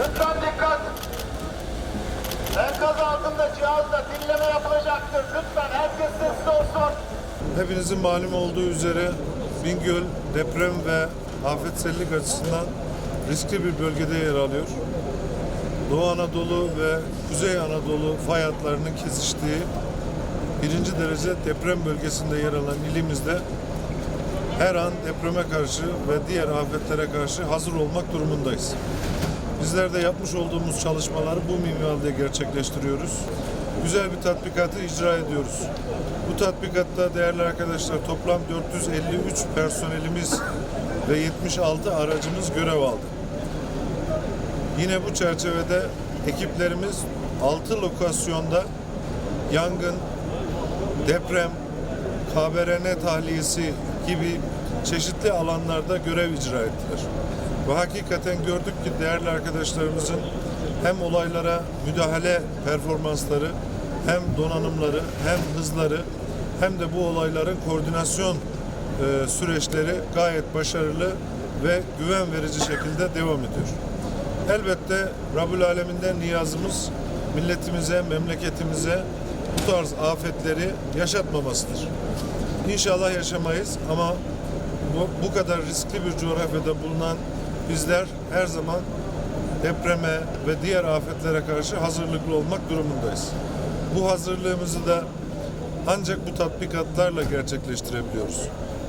Lütfen dikkat. Enkaz altında cihazla dinleme yapılacaktır. Lütfen herkes sessiz olsun. Hepinizin malum olduğu üzere Bingöl deprem ve afetsellik açısından riskli bir bölgede yer alıyor. Doğu Anadolu ve Kuzey Anadolu fay hatlarının kesiştiği birinci derece deprem bölgesinde yer alan ilimizde her an depreme karşı ve diğer afetlere karşı hazır olmak durumundayız. Bizler de yapmış olduğumuz çalışmaları bu minvalde gerçekleştiriyoruz. Güzel bir tatbikatı icra ediyoruz. Bu tatbikatta değerli arkadaşlar toplam 453 personelimiz ve 76 aracımız görev aldı. Yine bu çerçevede ekiplerimiz 6 lokasyonda yangın, deprem, KBRN tahliyesi gibi çeşitli alanlarda görev icra ettiler. Ve hakikaten gördük ki değerli arkadaşlarımızın hem olaylara müdahale performansları, hem donanımları, hem hızları, hem de bu olayların koordinasyon e, süreçleri gayet başarılı ve güven verici şekilde devam ediyor. Elbette Rabbül Alemin'den niyazımız milletimize, memleketimize bu tarz afetleri yaşatmamasıdır. İnşallah yaşamayız ama bu, bu kadar riskli bir coğrafyada bulunan bizler her zaman depreme ve diğer afetlere karşı hazırlıklı olmak durumundayız. Bu hazırlığımızı da ancak bu tatbikatlarla gerçekleştirebiliyoruz.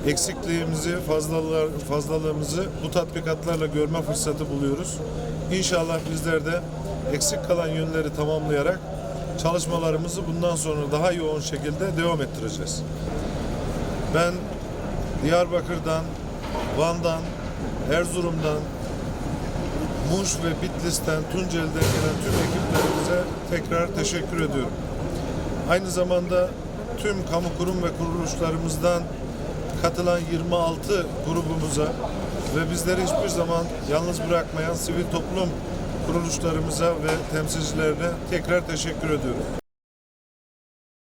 Eksikliğimizi, fazlalar, fazlalığımızı bu tatbikatlarla görme fırsatı buluyoruz. İnşallah bizler de eksik kalan yönleri tamamlayarak çalışmalarımızı bundan sonra daha yoğun şekilde devam ettireceğiz. Ben Diyarbakır'dan, Van'dan, Erzurum'dan, Muş ve Bitlis'ten, Tunceli'den gelen tüm ekiplerimize tekrar teşekkür ediyorum. Aynı zamanda tüm kamu kurum ve kuruluşlarımızdan katılan 26 grubumuza ve bizleri hiçbir zaman yalnız bırakmayan sivil toplum kuruluşlarımıza ve temsilcilerine tekrar teşekkür ediyorum.